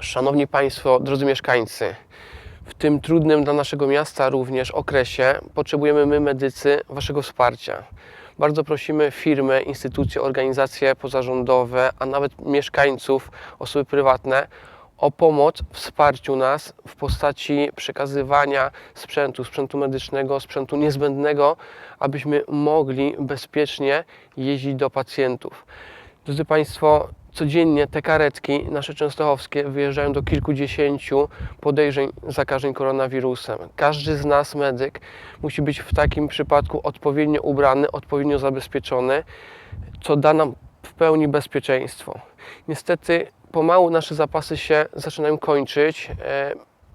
Szanowni Państwo, drodzy mieszkańcy, w tym trudnym dla naszego miasta również okresie potrzebujemy my, medycy, Waszego wsparcia. Bardzo prosimy firmy, instytucje, organizacje pozarządowe, a nawet mieszkańców, osoby prywatne o pomoc, wsparciu nas w postaci przekazywania sprzętu, sprzętu medycznego, sprzętu niezbędnego, abyśmy mogli bezpiecznie jeździć do pacjentów. Drodzy Państwo, codziennie te karetki nasze częstochowskie wyjeżdżają do kilkudziesięciu podejrzeń zakażeń koronawirusem. Każdy z nas, medyk, musi być w takim przypadku odpowiednio ubrany, odpowiednio zabezpieczony, co da nam w pełni bezpieczeństwo. Niestety pomału nasze zapasy się zaczynają kończyć. E,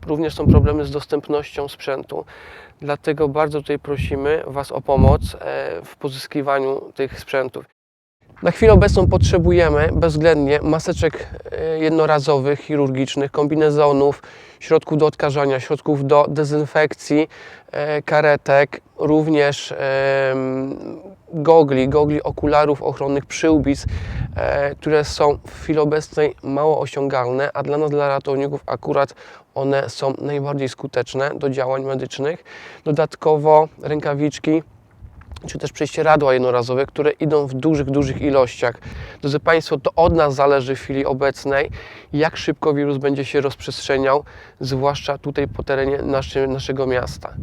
Również są problemy z dostępnością sprzętu. Dlatego bardzo tutaj prosimy Was o pomoc e, w pozyskiwaniu tych sprzętów. Na chwilę obecną potrzebujemy bezwzględnie maseczek e, jednorazowych, chirurgicznych, kombinezonów, środków do odkażania, środków do dezynfekcji, e, karetek, również gogli, gogli okularów ochronnych, przyłbic, e, które są w chwili obecnej mało osiągalne, a dla nas, dla ratowników akurat one są najbardziej skuteczne do działań medycznych. Dodatkowo rękawiczki, czy też prześcieradła jednorazowe, które idą w dużych, dużych ilościach. Drodzy Państwo, to od nas zależy w chwili obecnej, jak szybko wirus będzie się rozprzestrzeniał, zwłaszcza tutaj po terenie naszy, naszego miasta.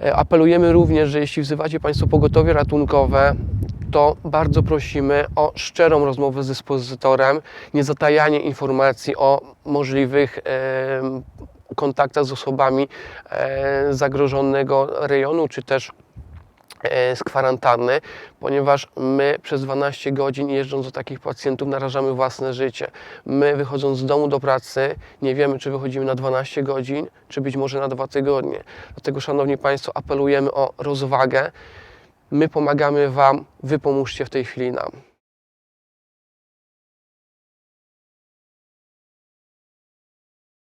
E, Apelujemy również, że jeśli wzywacie Państwo pogotowie ratunkowe, to bardzo prosimy o szczerą rozmowę z dyspozytorem, nie zatajanie informacji o możliwych em, kontaktach z osobami e, zagrożonego rejonu, czy też e, z kwarantanny, ponieważ my przez 12 godzin jeżdżąc do takich pacjentów narażamy własne życie. My wychodząc z domu do pracy nie wiemy, czy wychodzimy na 12 godzin, czy być może na dwa tygodnie. Dlatego, Szanowni Państwo, apelujemy o rozwagę. My pomagamy Wam, Wy pomóżcie w tej chwili nam.